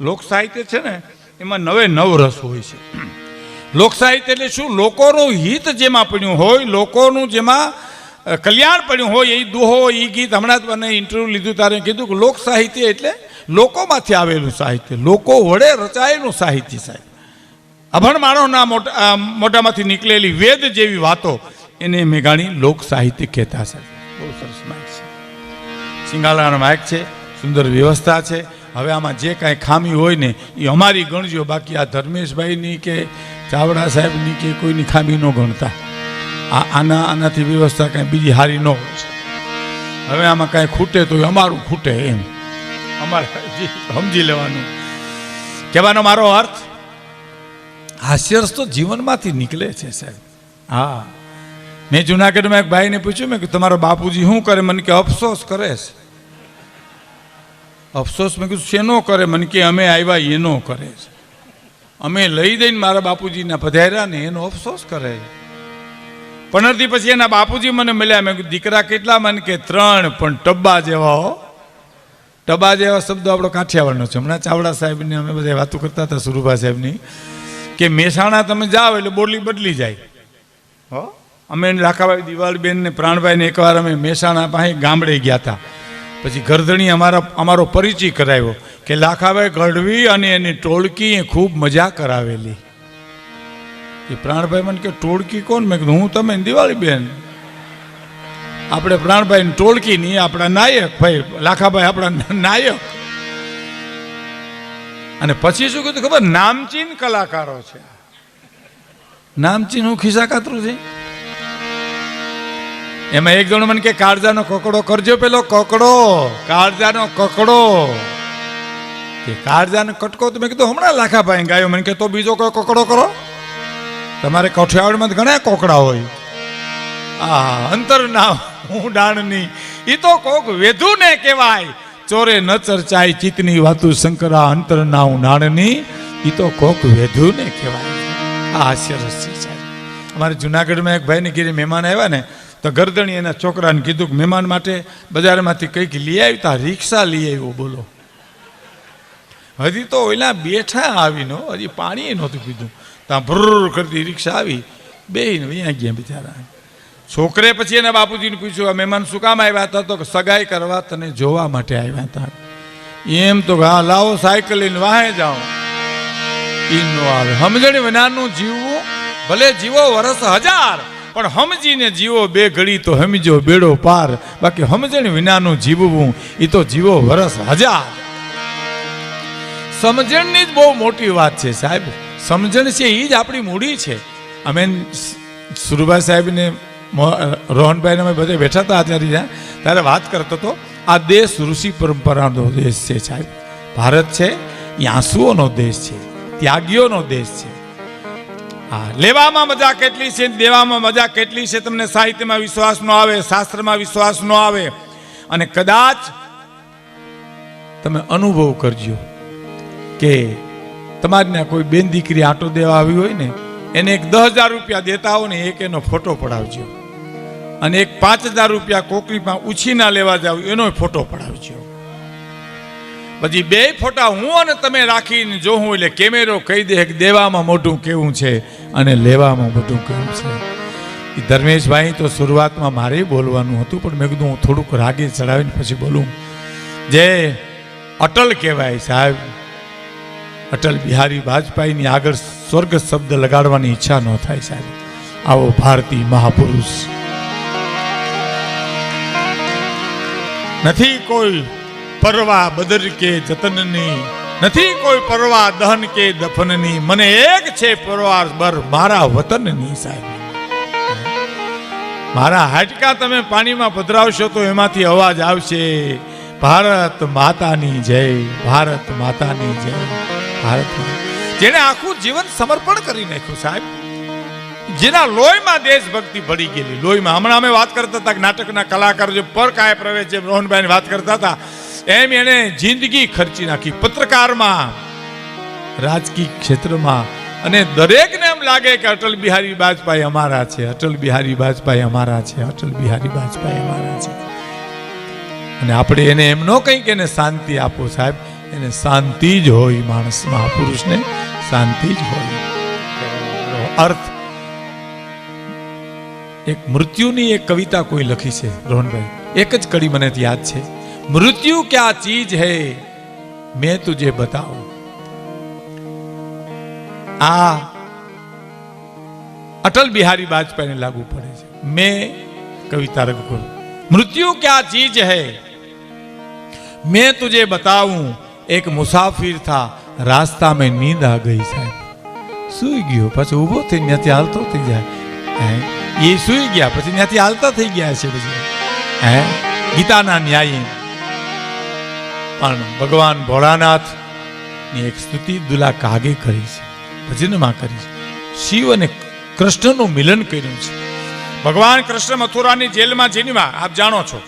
લોક સાહિત્ય છે ને, એમાં નવે નવ રસ હોય છે. લોક સાહિત્ય એટલે શું? લોકોનું હિત જેમાં પડ્યું હોય, લોકોનું જેમાં કલ્યાણ પડ્યું હોય એ દુહો એ ગીત. હમણાં જ મને ઇન્ટરવ્યૂ લીધું, તારે કીધું કે લોક સાહિત્ય એટલે લોકોમાંથી આવેલું સાહિત્ય. લોકો વડે રચાયેલું સાહિત્ય, સાહેબ. અભણ માણસના મોટા મોટામાંથી નીકળેલી વેદ જેવી વાતો એને મેઘાણી લોક સાહિત્ય કહેતા છે બહુ સરસ માહિતી છે. સિંગાલાનો માઇક છે, સુંદર વ્યવસ્થા છે. હવે આમાં જે કાંઈ ખામી હોય ને એ અમારી ગણજો. બાકી આ ધર્મેશભાઈની કે ચાવડા સાહેબની કે કોઈની ખામી ન ગણતા. આ આના આનાથી વ્યવસ્થા કાંઈ બીજી હારી ન હોય. હવે આમાં કાંઈ ખૂટે તો અમારું ખૂટે એમ. અમારે સમજી લેવાનું. કહેવાનો મારો અર્થ, હાસ્યરસ તો જીવનમાંથી નીકળે છે સાહેબ. હા. મેં જુનાગઢમાં એક ભાઈને પૂછ્યું, મેં કે તમારો બાપુજી શું કરે? મને કે, અફસોસ કરે છે. અફસોસ મેં કીધું, શેનો કરે? મને કે અમે આવ્યા, એનો કરે છે. અમે લઈ દઈને મારા બાપુજીના પધાર્યા ને એનો અફસોસ કરે છે. પંદરથી પછી એના બાપુજી મને મળ્યા, મેં દીકરા કેટલા? મને કે, ત્રણ, પણ ટબ્બા જેવા હો. ટબા જેવા શબ્દો આપણો કાઠિયાવાડનો છે. હમણાં ચાવડા સાહેબની અમે બધા વાતો કરતા હતા, સુરુભા સાહેબની, કે મહેસાણા તમે જાઓ એટલે બોલી બદલી જાય. હો? અમે લાખાભાઈ દિવાળીબેન ને પ્રાણભાઈને એકવાર અમે મહેસાણા પાસે ગામડે ગયા હતા. પછી ગરધણી અમારા અમારો પરિચય કરાવ્યો કે લાખાભાઈ ગઢવી અને એની ટોળકી એ ખૂબ મજા કરાવેલી. એ પ્રાણભાઈ મને કે ટોળકી કોણ? મેં કીધું, હું તમે દિવાળી બેન આપણે પ્રાણભાઈ ટોળકી નહીં, આપણા નાયક ભાઈ, લાખાભાઈ આપણા નાયક. અને પછી શું કીધું, ખબર, નામચીન કલાકારો છે. નામચીન હું ખિસ્સા કાતરું છે? એમાં એક જણ મને કે, કાળજાનો કોકડો કરજો પેલો કકડો, કાળજાનો કકડો. કે કાળજાનો કટકો તો મેં કીધું હમણાં લાખાભાઈ ગાયો. મને કે, તો બીજો કોઈ કકડો કરો? તમારે કઠિયાવાડમાં ઘણા કોકડા હોય. આ અંતર ના હું ડાણની ઈ તો કોક વેધું ને કહેવાય. ચોરે ન ચર્ચાય ચિતની વાતું શંકરા, અંતર ના હું નાણની ઈ તો કોક વેધું ને કહેવાય. આ હાસ્યરસ છે, સાહેબ. અમારે જુનાગઢમાં એક ભાઈને ગીરી મહેમાન આવ્યા ને તો ગરદણી એના છોકરાને કીધું કે મહેમાન માટે બજારમાંથી કંઈક લઈ આવતા રિક્ષા લઈ આવ્યો, બોલો. હજી તો ઓલા બેઠા આવીને હજી પાણી નહોતું પીધું. ત્યાં ભ્રુર કરતી રિક્ષા આવી બે અહીંયા ગયા બિચારા. છોકરે પછી એના બાપુજીને પૂછ્યું, આ મહેમાન શું કામ આવ્યા હતા? તો સગાઈ કરવા તને જોવા માટે આવ્યા હતા. એમ તો હા, લાવો સાયકલ લઈને વાહે જાઓ. ઈ નો આવે સમજણ વિનાનું જીવવું, ભલે જીવો વરસ હજાર પણ સમજીને જીવો બે ઘડી તો સમજો બેડો પાર. બાકી સમજણ વિનાનું જીવવું એ તો જીવો વરસ હજાર. સમજણની જ બહુ મોટી વાત છે સાહેબ. સમજણ છે એ જ આપણી મૂડી છે. અમે સુરભાઈ સાહેબને રોહનભાઈને અમે બધા બેઠા હતા આચાર્ય ત્યારે વાત કરતો હતો, આ દેશ ઋષિ પરંપરાનો દેશ છે સાહેબ. ભારત છે એ આંસુઓનો દેશ છે, ત્યાગીઓનો દેશ છે. હા, લેવામાં મજા કેટલી છે? દેવામાં મજા કેટલી છે? તમને સાહિત્યમાં વિશ્વાસ ન આવે, શાસ્ત્રમાં વિશ્વાસ ન આવે. અને કદાચ તમે અનુભવ કરજો કે તમારી કોઈ બેન દીકરી આટો દેવા આવી હોય ને, એને એક દસ હજાર રૂપિયા દેતા હો ને, એક એનો ફોટો પડાવજો. અને એક પાંચ હજાર રૂપિયા કોકરીમાં ઉછીના લેવા જાવ, એનો ફોટો પડાવજો. પછી બે ફોટા હું અને તમે રાખીને જોઉં એટલે કેમેરો કહી દે કે દેવામાં મોટું કેવું છે અને લેવામાં મોટું કેવું છે. ધર્મેશભાઈ તો શરૂઆતમાં મારે બોલવાનું હતું, પણ મેં કીધું હું થોડુંક રાગે ચડાવીને પછી બોલું. જે અટલ કહેવાય સાહેબ, અટલ બિહારી વાજપેયીની આગળ સ્વર્ગ શબ્દ લગાડવાની ઈચ્છા ન થાય સાહેબ. આવો ભારતીય મહાપુરુષ. નથી કોઈ પરવા બદર કે જતનની? નથી કોઈ પરવા દહન કે દફનની? મને એક છે પરવાર બર મારા વતનની સાહેબ. મારા હાડકા તમે પાણીમાં પધરાવશો તો એમાંથી અવાજ આવશે, ભારત માતાની જય, ભારત માતાની જય, ભારત જેને આખું જીવન સમર્પણ કરી નાખ્યું સાહેબ. જેના લોહીમાં દેશભક્તિ ભળી ગયેલી, લોહીમાં. હમણાં અમે વાત કરતા હતા નાટકના કલાકારો જે પર કાય પ્રવેશ જેમ રોહનભાઈ વાત કરતા હતા એમ એણે જિંદગી ખર્ચી નાખી. પત્રકારમાં, રાજકીય ક્ષેત્રમાં, અને દરેકને એમ લાગે કે અટલ બિહારી વાજપેયી અમારા છે, અટલ બિહારી વાજપેયી અમારા છે, અટલ બિહારી વાજપેયી અમારા છે. અને આપણે એને એમ ન કહી એને શાંતિ આપો સાહેબ, એને શાંતિ જ હોય માણસ, મહાપુરુષને શાંતિ જ હોય. અર્થ, એક મૃત્યુની એક કવિતા કોઈ લખી છે રોહનભાઈ. એક જ કડી મને યાદ છે. मृत्यु क्या चीज़ है? मैं तुझे बताऊँ। आ, अटल बिहारी वाजपेयी ने लागू पड़े मैं कविता रघु करू। मृत्यु क्या चीज़ है? मैं तुझे बताऊँ, एक मुसाफिर था, रास्ता में नींद आ गई साहब। सुई गयो, पछ उभो थे न्याति हालतो थे जाए। है? ये सुई गया, पछ न्याति हालतो थे गया ऐसे बजे है? गीता ना न्याय। પણ ભગવાન ભોળાનાથની એક સ્તુતિ દુલા કાગે કરી છે ભજનમાં કરી છે. શિવ અને કૃષ્ણનું મિલન કર્યું છે. ભગવાન કૃષ્ણ મથુરાની જેલમાં જેનીમાં આપ જાણો છો.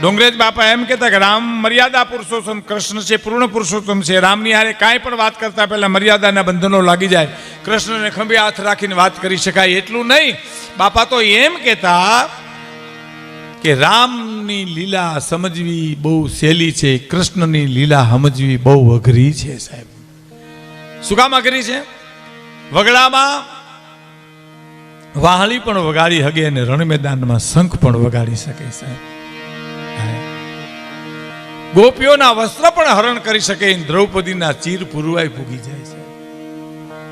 ડોંગરેજ બાપા એમ કહેતા કે, રામ મર્યાદા પુરુષોત્તમ, કૃષ્ણ છે પૂર્ણ પુરુષોત્તમ છે. રામની હારે કાંઈ પણ વાત કરતા પહેલા મર્યાદાના બંધનો લાગી જાય. કૃષ્ણને ખંભે હાથ રાખીને વાત કરી શકાય એટલું નહીં. બાપા તો એમ કહેતા કે રામની લીલા સમજવી બહુ સહેલી છે, કૃષ્ણની લીલા સમજવી બહુ અઘરી છે, સાહેબ. શું કામ અઘરી છે? વગડામાં વાહળી પણ વગાડી હગે અને રણ મેદાનમાં શંખ પણ વગાડી શકે, સાહેબ. ગોપીઓના વસ્ત્ર પણ હરણ કરી શકે દ્રૌપદીના ચીર પુરવાઈ પૂગી જાય છે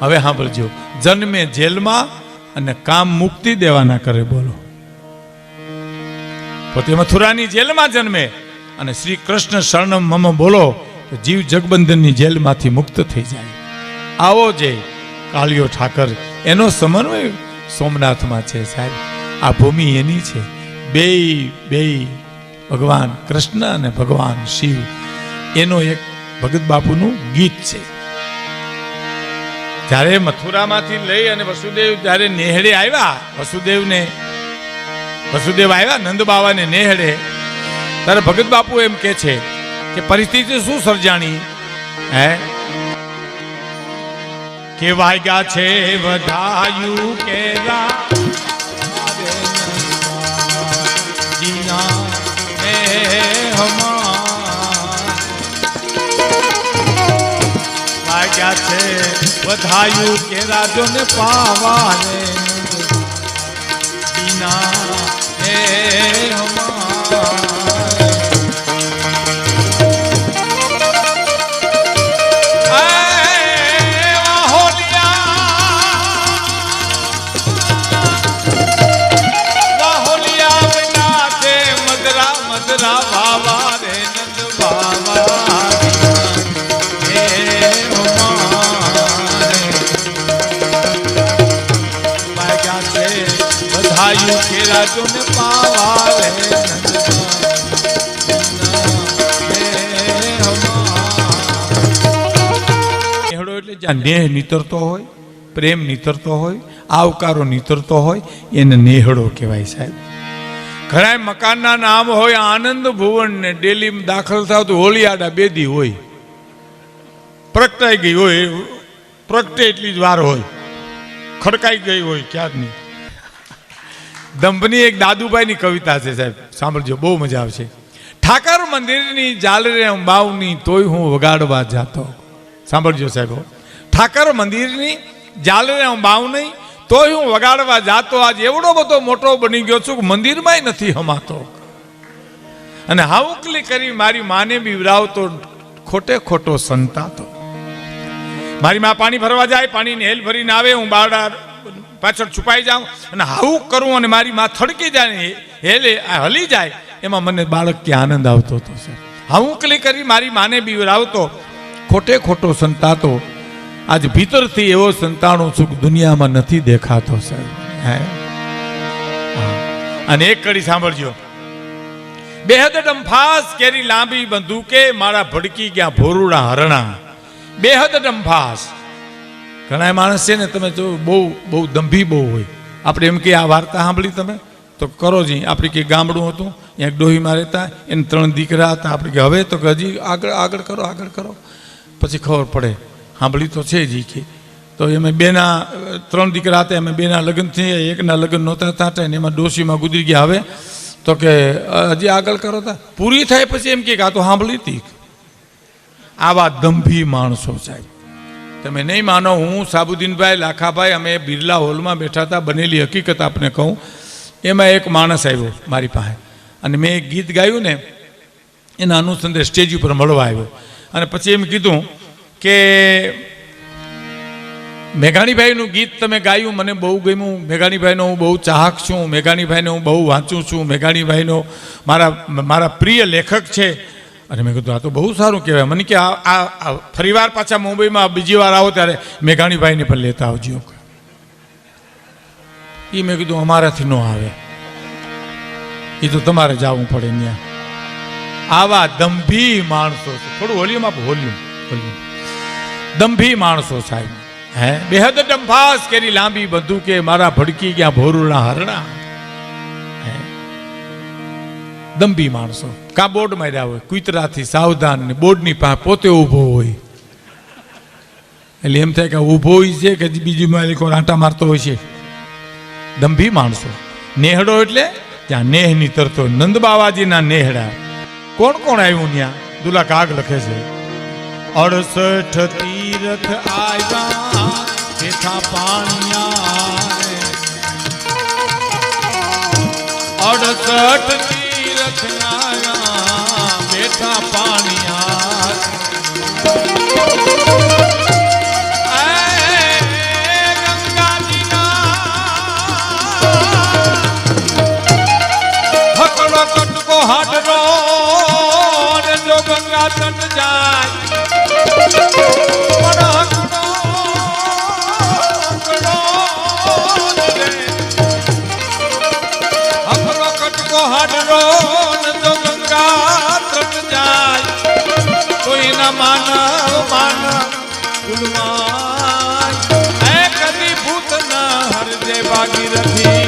હવે સાંભળજો. જન્મે જેલમાં અને કામ મુક્તિ દેવાના કરે, બોલો. પોતે મથુરાની જેલમાં જન્મે અને શ્રી કૃષ્ણ શરણમ મમ બોલો, તો જીવ જગબંધનની જેલમાંથી મુક્ત થઈ જાય. આવો જે કાળિયો ઠાકર. એનો સમન્વય સોમનાથમાં છે સાહેબ. આ ભૂમિ એની છે. બે બે ભગવાન કૃષ્ણ અને ભગવાન શિવ. એનો એક ભગત બાપુનું ગીત છે. જ્યારે મથુરામાંથી લઈ અને વસુદેવ, જ્યારે નેહડે આવ્યા, વસુદેવને વસુદેવ આવ્યા, નંદ બાવાને નેહડે ત્યારે ભગત બાપુ એમ કે છે કે પરિસ્થિતિ શું સર્જાણી? હે? કે વાગ્યા છે, વધાયું કેરા જીના છે, વધાયું કે રાજો ને પાવા રે નેહડો એટલે જ્યાં નેહ નીતરતો હોય, પ્રેમ નીતરતો હોય, આવકારો નીતરતો હોય, એને નેહડો કહેવાય સાહેબ. ઘણા મકાનના નામ હોય, આનંદ ભુવન ને ડેલીમાં દાખલ થાવ તો હોળિયાડા બેદી હોય. પ્રગટાઈ ગઈ હોય, પ્રગટે એટલી જ વાર હોય. ખડકાઈ ગઈ હોય ક્યારની? દંભની એક દાદુભાઈની કવિતા છે સાહેબ. સાંભળજો, બહુ મજા આવશે. ઠાકર મંદિરની જાલરે અંબાવની તોય હું વગાડવા જાતો. સાંભળજો સાહેબ. ઠાકર મંદિરની જાલરે અંબાવની તોય હું વગાડવા જાતો. આજ એવડો બધો મોટો બની ગયો છું કે મંદિરમાંય નથી હમાતો. અને હાઉકલી કરી મારી માને બીવરાવતો ખોટે ખોટો સંતાતો. મારી માં પાણી ભરવા જાય, પાણીની હેલ ભરીને આવે, હું બારડા પાછળ છુપાઈ જાઉં અને હાવું કરું અને મારી માં થડકી જાય હેલે હલી જાય, એમાં મને બાળક કે આનંદ આવતો હતો, સર. હાવું કલી કરી મારી માને બીવરાવતો, ખોટે ખોટો સંતાતો. આજ ભીતરથી એવો સંતાણો સુખ દુનિયામાં નથી દેખાતો, સર. હે? હા. અને એક કડી સાંભળજો. બેહદ ડંફાસ કેરી લાંબી બંદૂકે મારા ભડકી ગયા ભોરુડા હરણા. બેહદ ડંફાસ ઘણા માણસ છે ને તમે જો બહુ બહુ દંભી બહુ હોય. આપણે એમ કે આ વાર્તા સાંભળી તમે? તો કરો જી. આપણે કે ગામડું હતું ત્યાં ડોહીમાં રહેતા, એને ત્રણ દીકરા હતા. આપણે કે હવે તો હજી આગળ આગળ કરો આગળ કરો. પછી ખબર પડે. સાંભળી તો છે જ કે. તો એમાં બેના, ત્રણ દીકરા હતા, એમાં બેના લગ્ન થઈ એકના લગ્ન નહોતા થતા, ને એમાં ડોશીમાં ગુજરી ગયા. હવે તો કે હજી આગળ કરો તા. પૂરી થાય પછી એમ કે આ તો સાંભળી હતી. આવા દંભી માણસો સાહેબ. તમે નહીં માનો, હું સાબુદ્દીનભાઈ લાખાભાઈ, અમે બિરલા હોલમાં બેઠા હતા, બનેલી હકીકત આપને કહું. એમાં એક માણસ આવ્યો મારી પાસે. અને મેં એક ગીત ગાયું ને, એના અનુસંધે સ્ટેજ ઉપર મળવા આવ્યો. અને પછી એમ કીધું કે, મેઘાણીભાઈનું ગીત તમે ગાયું, મને બહુ ગમ્યું. મેઘાણીભાઈનો હું બહુ ચાહક છું. મેઘાણીભાઈને હું બહુ વાંચું છું. મેઘાણીભાઈનો મારા મારા પ્રિય લેખક છે. અને મેં કીધું, આ તો બહુ સારું કહેવાય. મને કે, આ આ ફરીવાર પાછા મુંબઈમાં બીજી વાર આવો ત્યારે મેઘાણીભાઈને પણ લેતા આવજો. એ મેં કીધું, અમારાથી ન આવે. એ તો તમારે જવું પડે ત્યાં આવા દંભી માણસો છે. થોડું હોલ્યુમ આપ હોલ્યુમ હોલ્યુમ દંભી માણસો સાહેબ. હે? બેહદ ડંફાસ કેરી લાંબી બધું કે મારા ભડકી ગયા ભોરુના હરણા. હે? દંભી માણસો. કા બોર્ડ માર્યા હોય? કુતરાથી સાવધાન ને બોર્ડની પાસે પોતે ઊભો હોય. એટલે એમ થાય કે ઊભો હોય છે કે બીજી માલિકો આંટા મારતો હોય છે. દંભી માણસો. નેહડો એટલે ત્યાં નેહની તરતો નંદ બાવાજીના નેહડા. કોણ કોણ આવ્યું ત્યાં દુલા કાગ લખે છે. અડસઠ તીરથ આવ્યા હેઠા પાણિયા. અડસઠ બેઠા પાણિયા હાડરો. ને જો ગંગા તટ જાય માનવ માનવ એ કદી ભૂત ના હરજે ભાગીરથી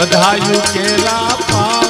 વધાયું કેલા પા